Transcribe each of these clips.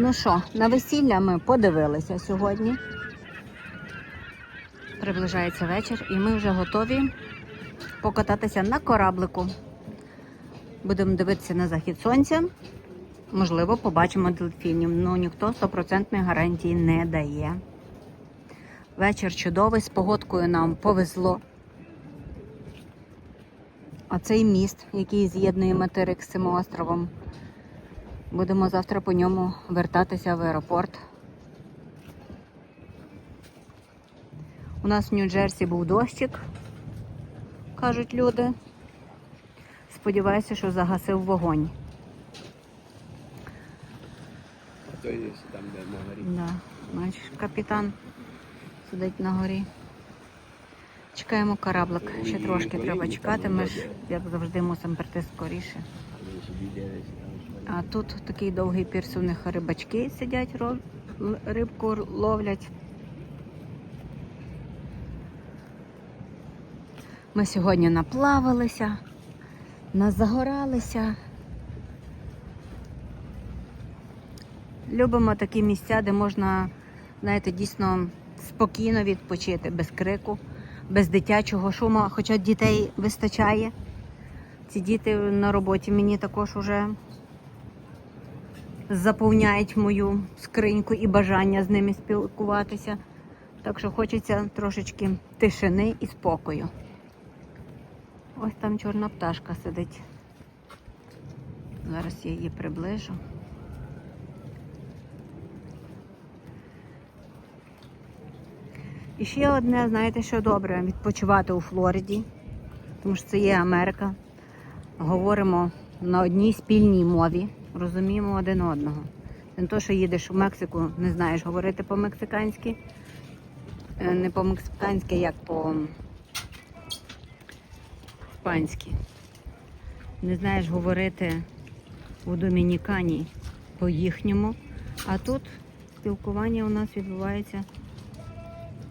Ну що, на весілля ми подивилися сьогодні. Приближається вечір, і ми вже готові покататися на кораблику. Будемо дивитися на захід сонця. Можливо, побачимо дельфінів. Ну ніхто стопроцентної гарантії не дає. Вечір чудовий, з погодкою нам повезло. А цей міст, який з'єднує материк з цим островом. Будемо завтра по ньому вертатися в аеропорт. У нас в Нью-Джерсі був дощик, кажуть люди. Сподіваюся, що загасив вогонь. А то є там, де на горі. Да. Бачиш, капітан сидить на горі. Чекаємо кораблик. Ще трошки треба чекати. Ми ж, як завжди, мусимо прийти скоріше. А тут такий довгий пірс, у них рибачки сидять, рибку ловлять. Ми сьогодні наплавалися, назагоралися. Любимо такі місця, де можна, знаєте, дійсно спокійно відпочити, без крику, без дитячого шуму, хоча дітей вистачає. Ці діти на роботі мені також уже заповняють мою скриньку і бажання з ними спілкуватися. Так що хочеться трошечки тишини і спокою. Ось там чорна пташка сидить. Зараз я її приближу. І ще одне, знаєте, що добре, відпочивати у Флориді, тому що це є Америка. Говоримо на одній спільній мові, розуміємо один одного. Не то, що їдеш у Мексику, не знаєш говорити по-мексиканськи, Е, не по-мексиканськи, як по-іспанськи. Не знаєш говорити у Домінікані по-їхньому, а тут спілкування у нас відбувається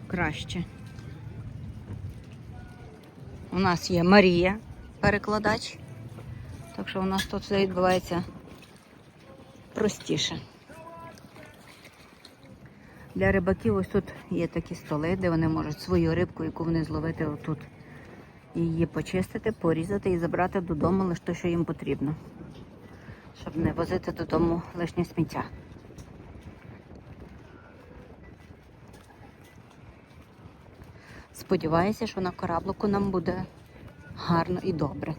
краще. У нас є Марія, перекладач. Так що у нас тут все відбувається простіше. Для рибаків ось тут є такі столи, де вони можуть свою рибку, яку вони зловити отут, її почистити, порізати і забрати додому лише те, що їм потрібно, щоб не возити додому лишнє сміття. Сподіваюся, що на кораблику нам буде гарно і добре.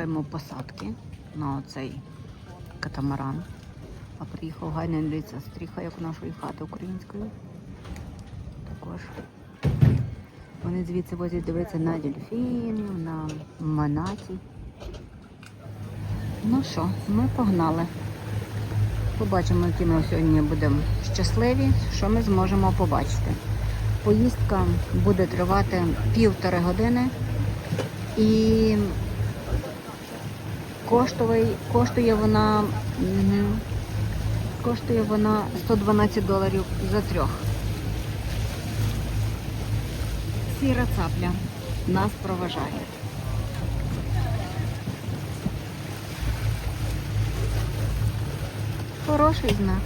Чекаємо посадки на оцей катамаран. А приїхав гайна дивіться стріха, як у нашої хати української. Також. Вони звідси возять дивитися на дельфінів, на манаті. Ну що, ми погнали. Побачимо, які ми сьогодні будемо щасливі, що ми зможемо побачити. Поїздка буде тривати півтори години і коштує, коштує вона коштує вона 112 доларів за трьох. Сіра цапля нас проважає. Хороший знак.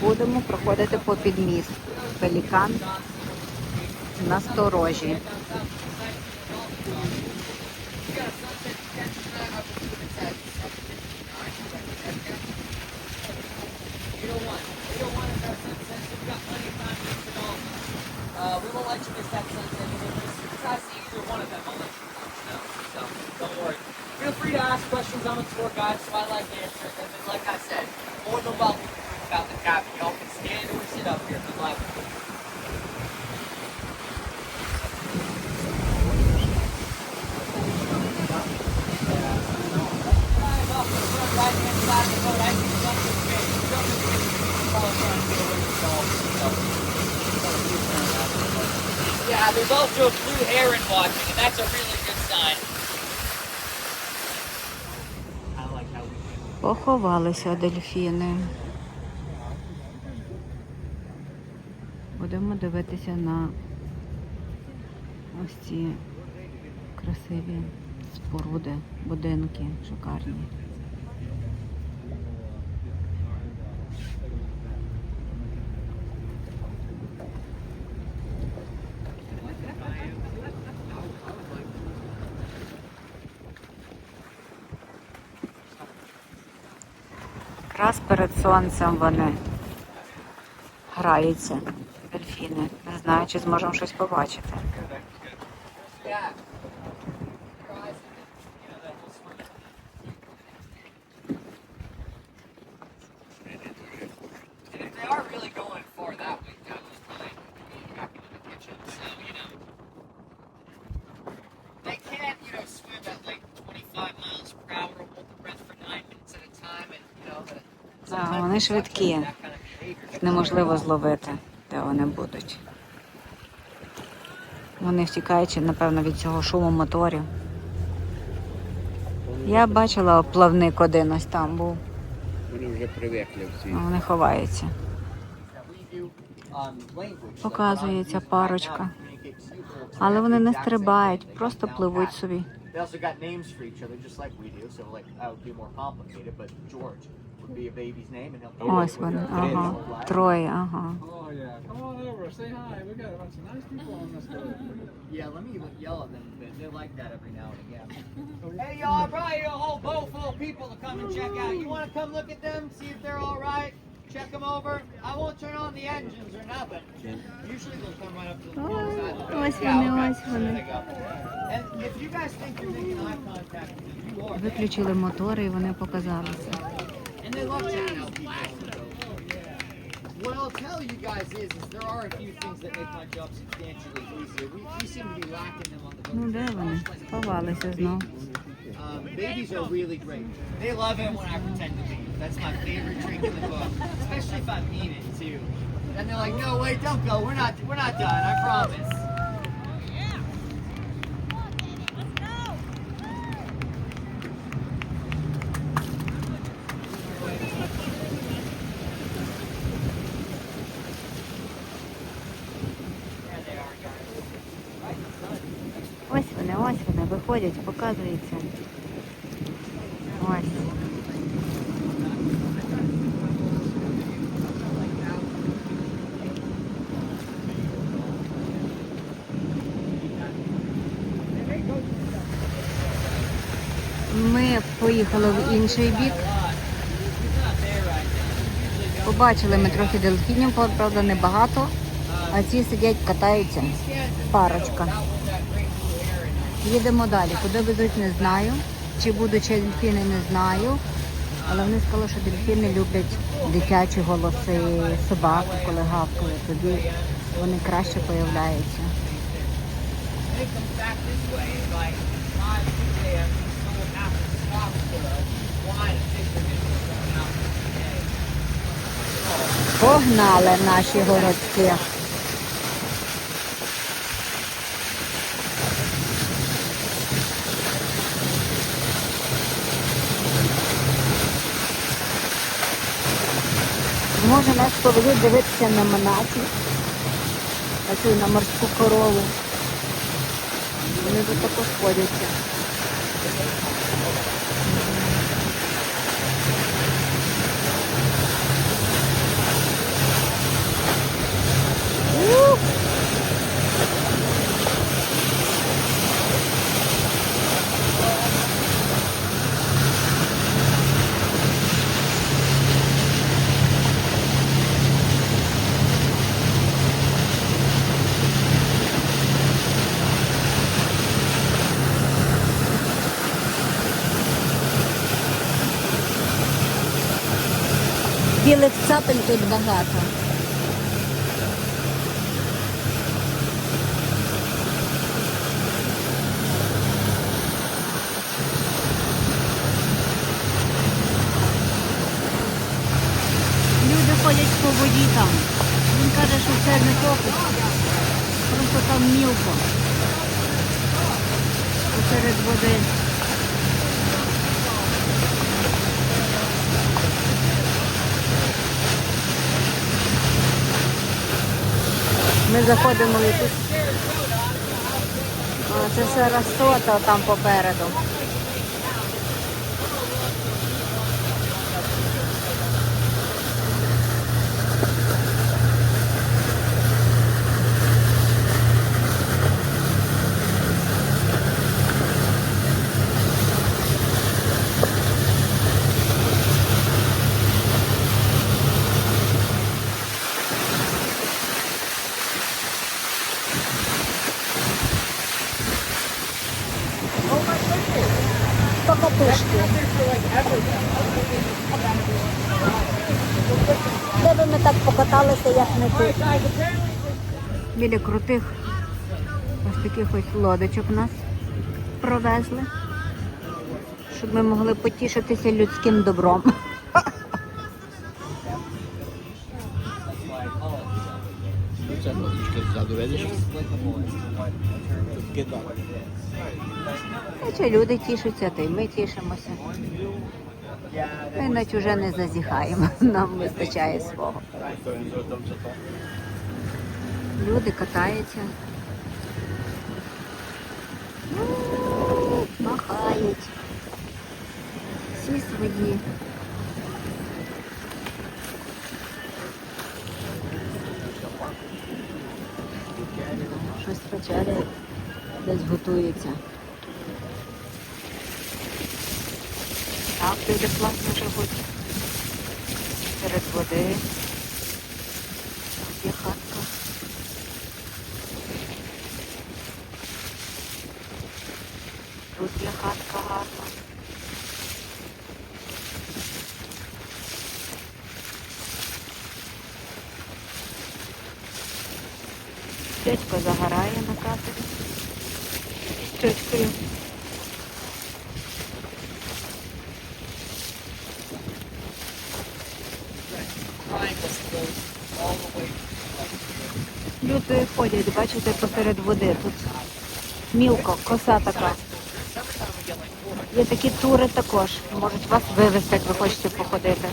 Будемо проходити по підміст. Пелікан насторожі. Uh, or the welcome about the copy. Y'all can stand or sit up here if you like. Yeah, there's also a blue heron watching, and that's a really Поховалися дельфіни. Будемо дивитися на ось ці красиві споруди, будинки шикарні. Перед сонцем вони граються, дельфіни. Не знаю, чи зможемо щось побачити. Yeah. And if they are really going far that way, that was probably happy with the kitchen. So, you know, they can't, you know, swim at like 25 miles per hour or hold the breath for nine minutes at a time. And, you know, the, Да, вони швидкі. Неможливо зловити, де вони будуть. Вони втікаючи, напевно, від цього шуму моторів. Я бачила плавник один ось там був, Вони вже привикли всі. вони ховаються. Показується парочка. Але вони не стрибають, просто пливуть собі. They also got names for each other, just like we do. So like that would be more complicated, but George would be a baby's name, and he'll. come Ось вони, ага. life. Троє, ага. Oh yeah, come on over, say hi. We got a bunch of nice people on this boat. Yeah, let me yell at them a bit. They like that every now and again. hey y'all, I brought you a whole boat full of people to come and check out. You want to come look at them, see if they're all right, check them over. I won't turn on the engines or nothing. Usually they'll come right up to the side of the boat. ось Yeah, вони, okay. ось вони. They go. And if you guys think you're making eye contact with them, you are. Виключили мотори і вони показалися. And they love to people. What I'll tell you guys is, is there are a few things that make my job substantially easier. We, we seem to be lacking them on the road. Não deve, né? Falar, says no. Um, babies are really great. They love it when I pretend to leave. That's my favorite trick in the book, especially if I mean it too. And they're like, "No, wait, don't go. We're not, we're not done. I promise." Виходять, показуються. Ось. Ми поїхали в інший бік. Побачили ми трохи дельфінів, правда, небагато. А ці сидять, катаються. Парочка. Їдемо далі. Куди везуть, не знаю. Чи будуть ще дельфіни, не знаю. Але вони сказали, що дельфіни люблять дитячі голоси собак, коли гавкають. Тоді вони краще появляються. And it comes back this way at like 5, 6 a.m. Someone has to stop for a line of fishermen who are going out for the day. Погнали наші городки. Може нас повели дивитися на монаті, на цю на морську корову. Вони тут також ходяться. Тут багато. Люди ходять по воді там. Він каже, що це не фокус. Просто покотав мілко. Посеред води. Ми заходимо в якусь. Це Сарасота там попереду. Покатушки. Де би ми так покаталися, як не тут. Біля крутих ось таких ось лодочок нас провезли, щоб ми могли потішитися людським добром. Видиш? Хоча люди тішаться, то й ми тішимося. Ми на чуже не зазіхаємо, нам вистачає свого. Люди катаються. Ну, Махають. Всі свої. Щось вечеря десь готується. Так, люди класно хоч Серед води. Тут є хатка. Тут є хатка гарна. Дядько загорає на катері. З тьоткою. Triangles that goes all the way. Люди ходять, бачите, посеред води. Тут мілко, коса така. Summertime we get like 400. Є такі тури також. Можуть вас вивезти, як ви хочете походити.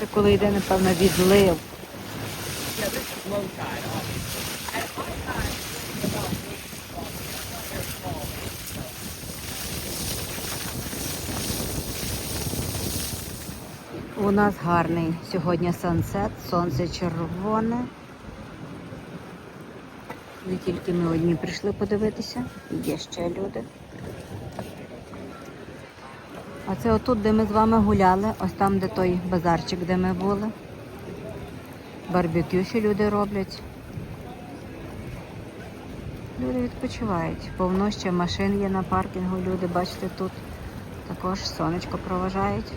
Це коли йде, напевно, відлив. У нас гарний сьогодні сансет, сонце червоне. Не тільки ми одні прийшли подивитися, є ще люди. А це отут, де ми з вами гуляли, ось там, де той базарчик, де ми були. Барбекю ще люди роблять. Люди відпочивають. Повно ще машин є на паркінгу. Люди, бачите, тут також сонечко проважають.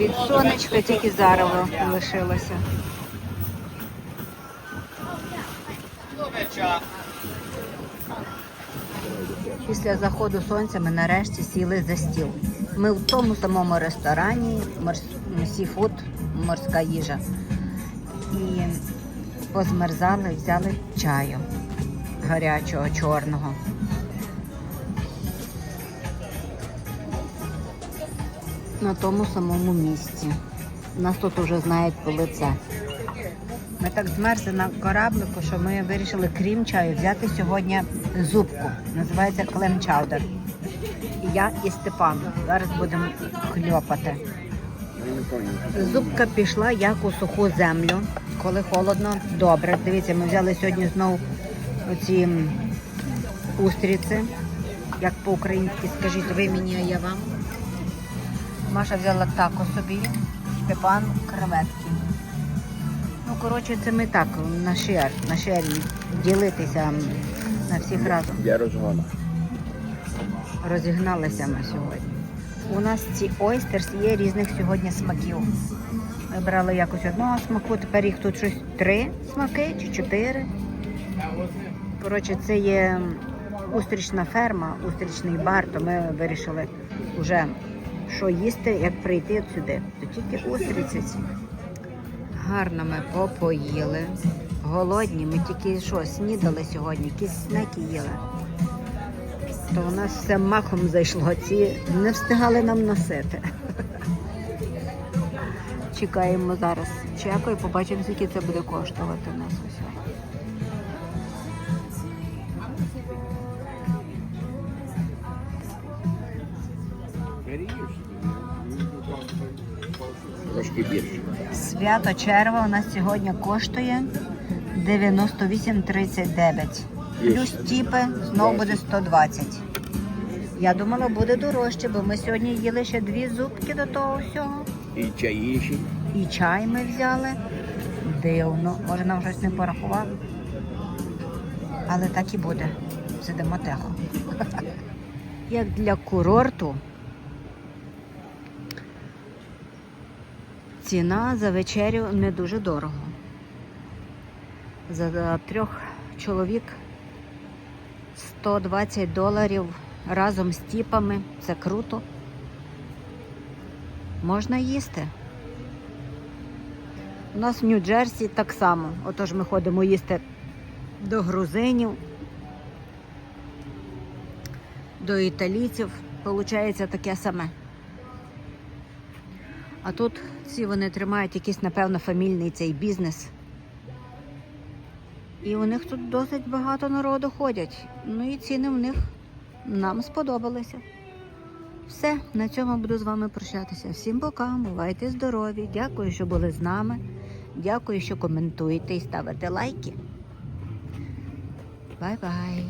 Від сонечка тільки зарево лишилося. Після заходу сонця ми нарешті сіли за стіл. Ми в тому самому ресторані, сіфуд, морська їжа. І позмерзали, взяли чаю гарячого, чорного. На тому самому місці. Нас тут уже знають по лице. Ми так змерзли на кораблику, що ми вирішили, крім чаю, взяти сьогодні зубку. Називається клем чаудер. І я і Степан. Зараз будемо хльопати. Зубка пішла як у суху землю. Коли холодно, добре. Дивіться, ми взяли сьогодні знову оці устриці, як по-українськи, скажіть ви мені, а я вам. Маша взяла тако собі, Степан креветки. Ну, коротше, це ми так, на шер, на шері ділитися на всіх разом. Я розгона. Розігналися ми сьогодні. У нас ці ойстерс є різних сьогодні смаків. Ми брали якось одного смаку, тепер їх тут щось три смаки чи чотири. Коротше, це є устрічна ферма, устрічний бар, то ми вирішили вже що їсти, як прийти сюди. То тільки устриці. Гарно ми попоїли. Голодні, ми тільки що снідали сьогодні, якісь снеки їли то у нас все махом зайшло. Ці не встигали нам носити. Чекаємо зараз чеку і побачимо, скільки це буде коштувати у нас усе. Трошки більше. Свято черва у нас сьогодні коштує 98,39. Плюс тіпи знову буде 120. Я думала, буде дорожче, бо ми сьогодні їли ще дві зубки до того всього. І чаїші. І чай ми взяли. Дивно, може нам щось не порахували. Але так і буде. Сидимо тихо. Як для курорту. Ціна за вечерю не дуже дорого. За трьох чоловік 120 доларів разом з тіпами. Це круто. Можна їсти. У нас в Нью-Джерсі так само. Отож ми ходимо їсти до грузинів, до італійців. Получається таке саме. А тут всі вони тримають якийсь, напевно, фамільний цей бізнес. І у них тут досить багато народу ходять. Ну і ціни в них нам сподобалися. Все, на цьому буду з вами прощатися. Всім пока, бувайте здорові. Дякую, що були з нами. Дякую, що коментуєте і ставите лайки. Бай-бай.